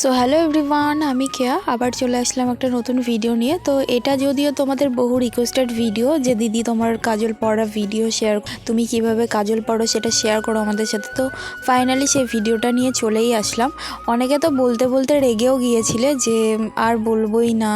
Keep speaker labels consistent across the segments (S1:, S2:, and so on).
S1: So hello everyone আমি কেয়া। আবার চলে আসলাম একটা নতুন ভিডিও নিয়ে। তো এটা যদিও তোমাদের বহু রিকোয়েস্টেড ভিডিও যে দিদি তোমার কাজল পড়া ভিডিও শেয়ার তুমি কীভাবে কাজল পড়ো সেটা শেয়ার করো আমাদের সাথে। তো ফাইনালি সেই ভিডিওটা নিয়ে চলেই আসলাম। অনেকে তো বলতে বলতে রেগেও গিয়েছিলে যে, আর বলবোই না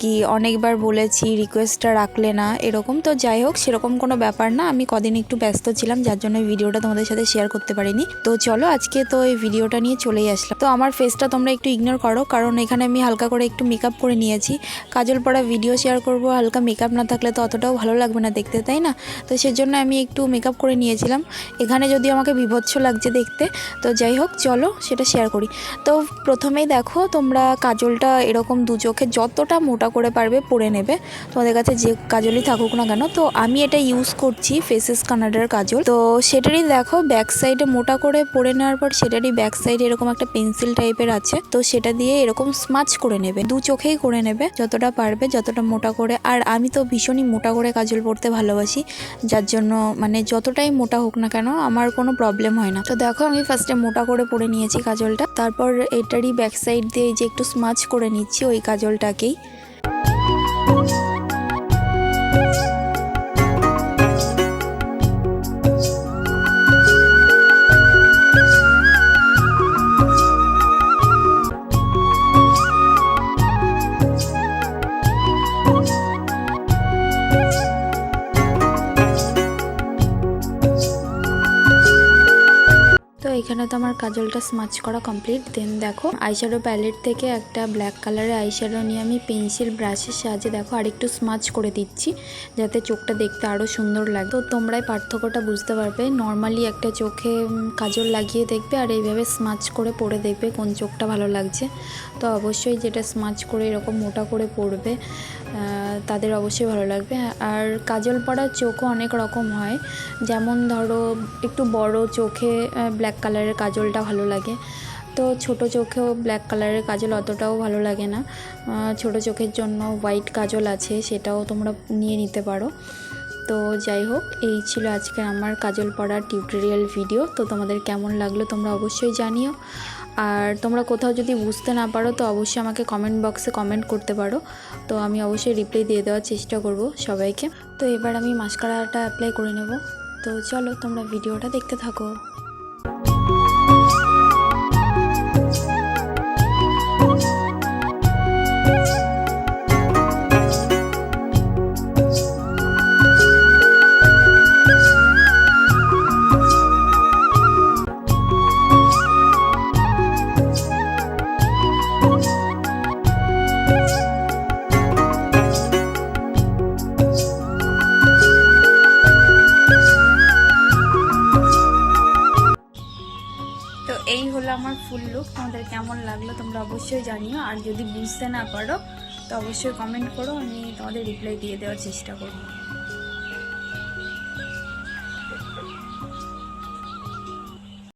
S1: কি অনেকবার বলেছি রিকোয়েস্টটা রাখলে না, এরকম তো যাই হোক, সেরকম কোনো ব্যাপার না। আমি কদিন একটু ব্যস্ত ছিলাম, যার জন্য ভিডিওটা তোমাদের সাথে শেয়ার করতে পারিনি। তো চলো, আজকে তো এই ভিডিওটা নিয়ে চলেই আসলাম। তো আমার ফেসটা তোমরা একটু ইগনোর করো, কারণ এখানে আমি হালকা করে একটু মেকআপ করে নিয়েছি। কাজল পড়া ভিডিও শেয়ার করব, হালকা মেকআপ না থাকলে তো অতটাও ভালো লাগবে না দেখতে, তাই না? তো সেজন্য আমি একটু মেকআপ করে নিয়েছিলাম। এখানে যদি আমাকে বিভৎস লাগছে দেখতে, তো যাই হোক, চলো সেটা শেয়ার করি। তো প্রথমেই দেখো, তোমরা কাজলটা এরকম দু চোখে যতটা মোটা করে পারবে, পরে নেবে। তোমাদের কাছে যে কাজলই থাকুক না কেন, তো আমি এটা ইউজ করছি ফেসেস কানাডার কাজল। তো সেটারই দেখো ব্যাক সাইডে মোটা করে পরে নেওয়ার পর সেটারই ব্যাক সাইডে এরকম একটা পেন্সিল টাইপের আছে। তো সেটা দিয়ে এরকম স্মাচ করে নেবে, দু চোখেই করে নেবে, যতটা পারবে যতটা মোটা করে। আর আমি তো ভীষণই মোটা করে কাজল পরতে ভালোবাসি, যার জন্য মানে যতটাই মোটা হোক না কেন, আমার কোনো প্রবলেম হয় না। তো দেখো আমি ফার্স্টে মোটা করে পরে নিয়েছি কাজলটা। তারপর এটারই ব্যাক সাইড দিয়ে যে একটু স্মাচ করে নিচ্ছি ওই কাজলটাকেই। এখানে তো আমার কাজলটা স্মাচ করা কমপ্লিট দেন দেখো আইশ্যাডো প্যালেট থেকে একটা ব্ল্যাক কালারের আইশ্যাডো নিয়ে আমি পেন্সিল ব্রাশের সাহায্যে দেখো আরেকটু স্মাচ করে দিচ্ছি, যাতে চোখটা দেখতে আরও সুন্দর লাগে। তো তোমরাই পার্থক্যটা বুঝতে পারবে নর্মালি একটা চোখে কাজল লাগিয়ে দেখবে আর এইভাবে স্মাচ করে পরে দেখবে কোন চোখটা ভালো লাগছে। তো অবশ্যই যেটা স্মাচ করে এরকম মোটা করে পড়বে তাদের অবশ্যই ভালো লাগবে। আর কাজল পড়ার চোখও অনেক রকম হয়, যেমন ধরো একটু বড় চোখে ব্ল্যাক কালারের কাজলটা ভালো লাগে। তো ছোট চোখেও ব্ল্যাক কালারের কাজল অতটাও ভালো লাগে না। ছোট চোখের জন্য হোয়াইট কাজল আছে, সেটাও তোমরা নিয়ে নিতে পারো। তো যাই হোক, এই ছিল আজকে আমার কাজল পড়ার টিউটোরিয়াল ভিডিও তো তোমাদের কেমন লাগল তোমরা অবশ্যই জানিও। আর তোমরা কোথাও যদি বুঝতে না পারো, তো অবশ্যই আমাকে কমেন্ট বক্সে কমেন্ট করতে পারো। তো আমি অবশ্যই রিপ্লাই দিয়ে দেওয়ার চেষ্টা করব সবাইকে। তো এবার আমি মাস্কারাটা অ্যাপ্লাই করে নেব। তো চলো, তোমরা ভিডিওটা দেখতে থাকো। ফুল লুক তোমাদের কেমন লাগল তোমরা অবশ্যই জানিও। আর যদি বুঝতে না পারো, তো অবশ্যই কমেন্ট করো, আমি তোমাদের রিপ্লাই দিয়ে দেওয়ার চেষ্টা করব।